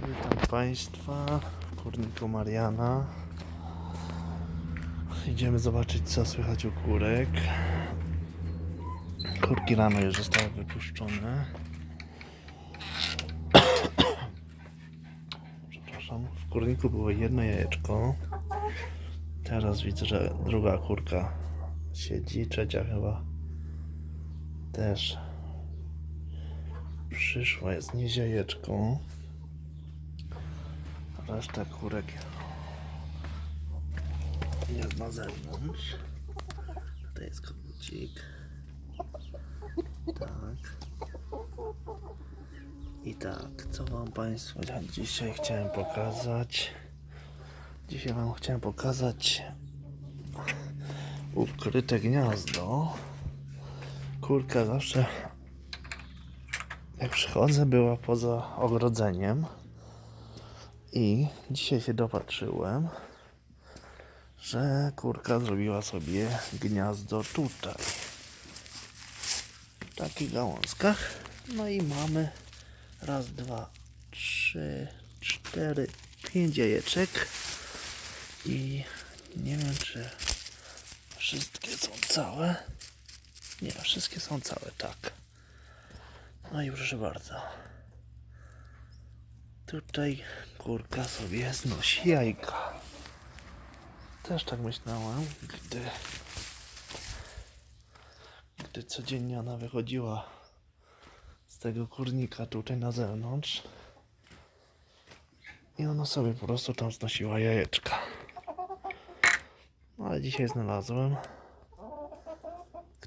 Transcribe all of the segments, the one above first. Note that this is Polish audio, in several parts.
Witam Państwa w kurniku Mariana. Idziemy zobaczyć co słychać u kurek. Kurki rano już zostały wypuszczone. Przepraszam. W kurniku było jedno jajeczko. Teraz widzę, że druga kurka siedzi, trzecia chyba też przyszła, jest nie jajeczko. Reszta kurek jest na zewnątrz. Tutaj jest kogucik. Tak. I tak, co Wam Państwu dzisiaj chciałem pokazać? Dzisiaj Wam chciałem pokazać ukryte gniazdo. Kurka zawsze jak przychodzę była poza ogrodzeniem. I dzisiaj się dopatrzyłem, że kurka zrobiła sobie gniazdo tutaj. W takich gałązkach. No i mamy raz, dwa, trzy, cztery, pięć jajeczek. I nie wiem, czy wszystkie są całe. Nie, wszystkie są całe, tak. No i proszę bardzo. Tutaj kurka sobie znosi jajka. Też tak myślałem, gdy, gdy codziennie ona wychodziła z tego kurnika tutaj na zewnątrz. I ona sobie po prostu tam znosiła jajeczka. No, ale dzisiaj znalazłem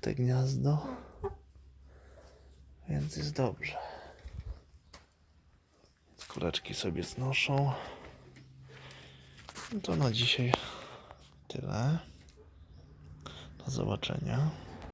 te gniazdo, więc jest dobrze. Kureczki sobie znoszą. No to na dzisiaj tyle. Do zobaczenia.